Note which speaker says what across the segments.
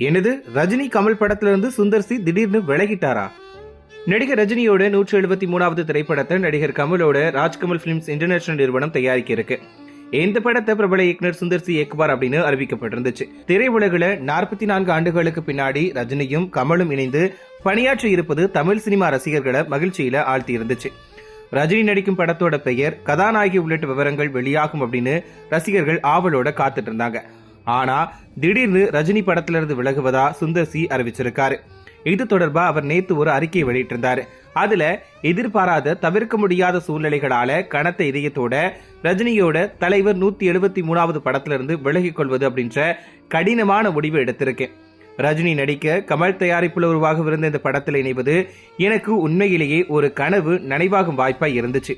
Speaker 1: என்னது? ரஜினி கமல் படத்துல இருந்து சுந்தர் சி திடீர்னு விலகிட்டாரா? நடிகர் ரஜினியோட நூற்றி எழுபத்தி மூணாவது திரைப்படத்தை நடிகர் கமலோட ராஜ்கமல் பிலிம்ஸ் இன்டர்நேஷனல் நிறுவனம் தயாரிக்க இருக்கு இந்த படத்தை பிரபல இயக்குனர் சுந்தர் சி இயக்குவார் அப்படின்னு அறிவிக்கப்பட்டிருந்துச்சு. திரையுலகில் நாற்பத்தி நான்கு ஆண்டுகளுக்கு பின்னாடி ரஜினியும் கமலும் இணைந்து பணியாற்றி இருப்பது தமிழ் சினிமா ரசிகர்களை மகிழ்ச்சியில ஆழ்த்தி இருந்துச்சு ரஜினி நடிக்கும் படத்தோட பெயர் கதாநாயகி உள்ளிட்ட விவரங்கள் வெளியாகும் அப்படின்னு ரசிகர்கள் ஆவலோட காத்துட்டு இருந்தாங்க. ஆனா திடீர்னு ரஜினி படத்துல இருந்து விலகுவதா சுந்தர் சி அறிவிச்சிருக்காரு. இது தொடர்பா அவர் நேத்து ஒரு அறிக்கையை வெளியிட்டிருந்தாரு. அதுல எதிர்பாராத தவிர்க்க முடியாத சூழ்நிலைகளால கனத்த இதயத்தோட ரஜினியோட தலைவர் நூத்தி எழுபத்தி மூணாவது படத்துல இருந்து விலகிக் கொள்வது அப்படின்ற கடினமான முடிவு எடுத்திருக்கேன் ரஜினி நடிக்க கமல் தயாரிப்புல உருவாகவிருந்த இந்த படத்தில் இணைவது எனக்கு உண்மையிலேயே ஒரு கனவு நனைவாகும் வாய்ப்பாய் இருந்துச்சு.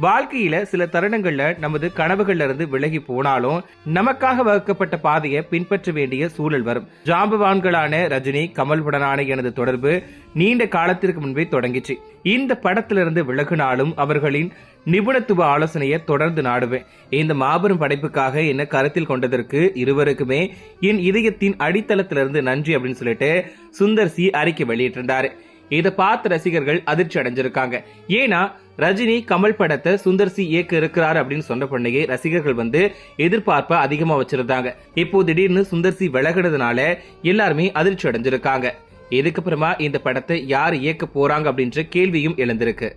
Speaker 1: வாழ்க்கையில சில தருணங்கள்ல நமது கனவுகள்ல இருந்து விலகி போனாலும் நமக்காக வகுக்கப்பட்ட பாதையை பின்பற்ற வேண்டிய சூழல் வரும். ஜாம்பவான்களான ரஜினி கமலுடனான எனது தொடர்பு நீண்ட காலத்திற்கு முன்பே தொடங்கிச்சு. இந்த படத்திலிருந்து விலகினாலும் அவர்களின் நிபுணத்துவ ஆலோசனையை தொடர்ந்து நாடுவேன். இந்த மாபெரும் படைப்புக்காக என்ன கருத்தில் கொண்டதற்கு இருவருக்குமே என் இதயத்தின் அடித்தளத்திலிருந்து நன்றி அப்படின்னு சொல்லிட்டு சுந்தர் சி அறிக்கை வெளியிட்டிருந்தாரு. இதை பார்த்து ரசிகர்கள் அதிர்ச்சி அடைஞ்சிருக்காங்க. ஏன்னா ரஜினி கமல் படத்தை சுந்தர் சி இயக்க இருக்கிறார் அப்படின்னு சொன்ன பண்ணையே ரசிகர்கள் வந்து எதிர்பார்ப்ப அதிகமா வச்சிருந்தாங்க. இப்போ திடீர்னு சுந்தர் சி விலகினதுனால எல்லாருமே அதிர்ச்சி அடைஞ்சிருக்காங்க. இதுக்கப்புறமா இந்த படத்தை யார் இயக்க போறாங்க அப்படின்ற கேள்வியும் எழுந்திருக்கு.